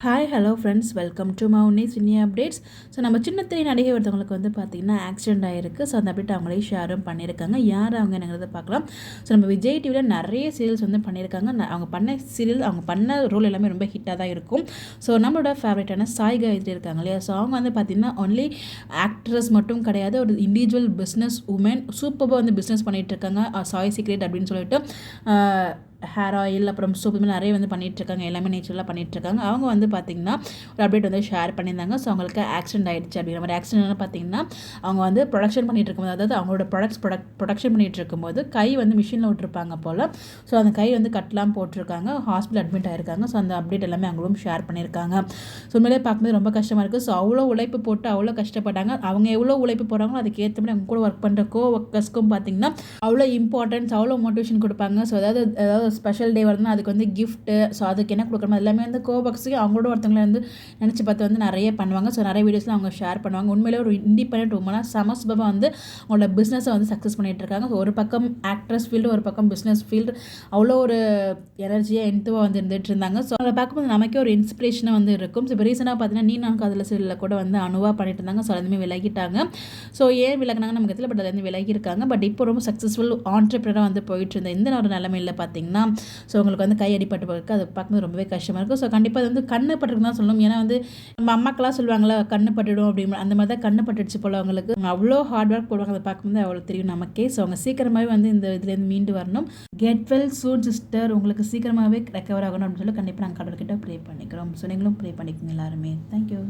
Hi hello friends welcome to Mouni cine updates so நம்ம சின்ன திரை நடிகை ஒருத்தவங்களுக்கு வந்து பார்த்திங்கன்னா ஆக்சிடென்ட் ஆகிருக்கு ஸோ அந்த அப்டேட் அவங்களே ஷேரும் பண்ணியிருக்காங்க. யார் அவங்க என்னங்கிறத பார்க்கலாம். ஸோ நம்ம விஜய் டிவியில் நிறைய சீரியல்ஸ் வந்து பண்ணியிருக்காங்க. அவங்க பண்ண சீரியல் அவங்க பண்ண ரோல் எல்லாமே ரொம்ப ஹிட்டாக தான் இருக்கும். ஸோ நம்மளோட ஃபேவரட்டான சாய் காயத்ரி இருக்காங்க இல்லையா? ஸோ அவங்க வந்து பார்த்திங்கன்னா ஒன்லி ஆக்ட்ரஸ் மட்டும் கிடையாது. ஒரு இண்டிவிஜுவல் பிஸ்னஸ் உமன் சூப்பராக வந்து பிஸ்னஸ் பண்ணிகிட்டு இருக்காங்க. சாய் சீக்ரெட் அப்படின்னு சொல்லிட்டு. ஹேர் ஆயில் அப்புறம் சோப் மாதிரி நிறைய வந்து பண்ணிகிட்ருக்காங்க எல்லாமே நேச்சுரலாக பண்ணிகிட்ருக்காங்க அவங்க வந்து பார்த்திங்கன்னா ஒரு அப்டேட் வந்து ஷேர் பண்ணியிருந்தாங்க. ஸோ அவங்களுக்கு ஆக்சிடென்ட் ஆகிடுச்சு அப்படிங்கிற மாதிரி. ஆக்சிடென்ட் பார்த்திங்கன்னா அவங்க வந்து ப்ரொடக்ஷன் பண்ணிகிட்டு இருக்கும்போது அதாவது அவங்களோட ப்ராடக்ட்ஸ் ப்ரொடக்ட் ப்ரொடக்ஷன் பண்ணிகிட்டு இருக்கும்போது கை வந்து மிஷினில் விட்டுருப்பாங்க போல். ஸோ அந்த கை வந்து கட்லாம் போட்டிருக்காங்க. ஹாஸ்பிட்டல் அட்மிட் ஆகிருக்காங்க ஸோ அந்த அப்டேட் எல்லாமே அவங்களும் ஷேர் பண்ணியிருக்காங்க. ஸோ உண்மையிலே பார்க்கும்போது ரொம்ப கஷ்டமாக இருக்குது ஸோ அவ்வளோ உழைப்பு போட்டு அவ்வளோ கஷ்டப்பட்டாங்க. அவங்க எவ்வளோ உழைப்பு போகிறாங்களோ அதுக்கேற்ற மாதிரி அவங்க கூட ஒர்க் பண்ணுற கோ ஒர்க்கர்ஸ்க்கும் பார்த்திங்கன்னா அவ்வளோ இம்பார்ட்டன்ஸ் அவ்வளோ மோட்டிவேஷன் கொடுப்பாங்க. ஸோ அதாவது அதாவது ஸ்பெஷல் டே வருதுன்னா அதுக்கு வந்து கிஃப்ட்டு ஸோ அதுக்கு என்ன கொடுக்குறோமோ எல்லாமே வந்து கோபாக்ஸுக்கு அவங்களோட ஒருத்தங்களை வந்து நினச்சி பார்த்து வந்து நிறைய பண்ணுவாங்க. ஸோ நிறைய வீடியோஸ்லாம் அவங்க ஷேர் பண்ணுவாங்க. உண்மையிலே ஒரு இண்டிபெண்ட் உமனாக சமஸ்பமாக வந்து அவங்களோட பிஸ்னஸை வந்து சக்ஸஸ் பண்ணிகிட்டு இருக்காங்க. ஸோ ஒரு பக்கம் ஆக்ட்ரஸ் ஃபீல்டு ஒரு பக்கம் பிஸ்னஸ் ஃபீல்டு அவ்வளோ ஒரு எனர்ஜியாக எந்தவாக வந்து இருந்துகிட்டு இருந்தாங்க. ஸோ அதை பார்க்கும்போது நமக்கே ஒரு இன்ஸ்பிரேஷனாக வந்து இருக்கும். ஸோ இப்போ ரீசெண்டாக பார்த்தீங்கன்னா நீ நான் அதில் சீரியலில் கூட வந்து அணுவாக பண்ணிட்டு இருந்தாங்க. ஸோ அதுவுமே விலகிட்டாங்க. ஸோ ஏன் விலகினாங்க நமக்கு தெரியல பட் அதுலேருந்து விலகிருக்காங்க பட் இப்போ ரொம்ப சக்ஸஸ்ஃபுல் ஆண்டர்பிரினராக வந்து போயிட்டு இருந்த இந்த ஒரு நிலமையில் பார்த்தீங்கன்னா ஸோ உங்களுக்கு வந்து கை அடிப்பட்டு போயிருக்கு அது பார்க்கும்போது ரொம்பவே கஷ்டமாக இருக்கும். ஸோ கண்டிப்பாக அது வந்து கண்ணு பட்டுருக்குன்னு தான் சொல்லணும். ஏன்னா வந்து நம்ம அம்மாக்கெல்லாம் சொல்லுவாங்களா கண்ணு பட்டுடும் அப்படின்னு அந்த மாதிரி தான் கண்ணு பட்டுடுச்சு போல் அவங்களுக்கு. அவ்வளோ ஹார்ட் ஒர்க் போடுவாங்க. அதை பார்க்கும்போது அவ்வளோ தெரியும் நமக்கே. ஸோ அவங்க சீக்கிரமாகவே வந்து இந்த இதுலேருந்து மீண்டு வரணும். கெட் வெல் சூட் சிஸ்டர் உங்களுக்கு சீக்கிரமாகவே ரெக்கவர் ஆகணும் அப்படின்னு சொல்லி கண்டிப்பாக நாங்கள் கடவுள்கிட்ட ப்ரே பண்ணிக்கிறோம். ஸோ நீங்களும் ப்ரே பண்ணிக்கோங்க எல்லாருமே. தேங்க்யூ